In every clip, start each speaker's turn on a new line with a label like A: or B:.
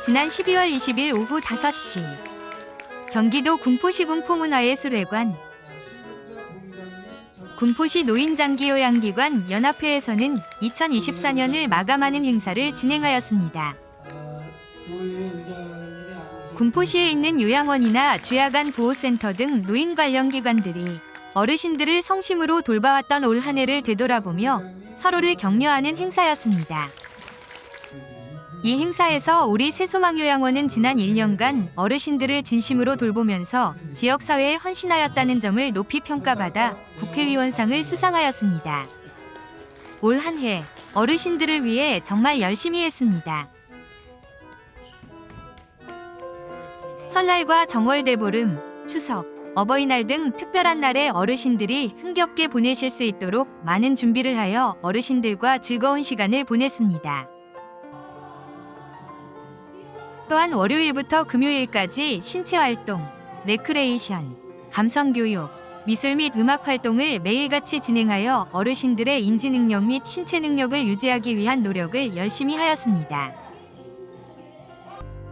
A: 지난 12월 20일 오후 5시 경기도 군포시 군포문화의 수례관 군포시 노인장기요양기관 연합회에서는 2024년을 마감하는 행사를 진행하였습니다. 군포시에 있는 요양원이나 주야간 보호센터 등 노인 관련 기관들이 어르신들을 성심으로 돌봐왔던 올 한 해를 되돌아보며 서로를 격려하는 행사였습니다. 이 행사에서 우리 새소망요양원은 지난 1년간 어르신들을 진심으로 돌보면서 지역사회에 헌신하였다는 점을 높이 평가받아 국회의원상을 수상하였습니다. 올 한 해 어르신들을 위해 정말 열심히 했습니다. 설날과 정월 대보름, 추석, 어버이날 등 특별한 날에 어르신들이 흥겹게 보내실 수 있도록 많은 준비를 하여 어르신들과 즐거운 시간을 보냈습니다. 또한 월요일부터 금요일까지 신체 활동, 레크레이션, 감성 교육, 미술 및 음악 활동을 매일같이 진행하여 어르신들의 인지 능력 및 신체 능력을 유지하기 위한 노력을 열심히 하였습니다.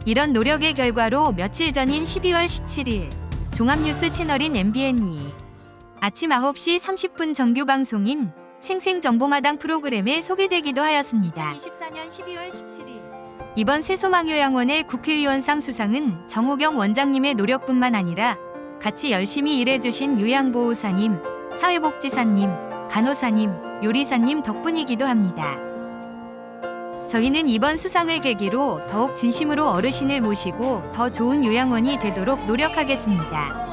A: 이런 노력의 결과로 며칠 전인 12월 17일 종합뉴스 채널인 MBN이 아침 9시 30분 정규 방송인 생생정보마당 프로그램에 소개되기도 하였습니다. 2024년 12월 17일 이번 새소망요양원의 국회의원상 수상은 정호경 원장님의 노력뿐만 아니라 같이 열심히 일해주신 요양보호사님, 사회복지사님, 간호사님, 요리사님 덕분이기도 합니다. 저희는 이번 수상을 계기로 더욱 진심으로 어르신을 모시고 더 좋은 요양원이 되도록 노력하겠습니다.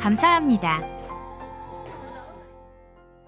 A: 감사합니다.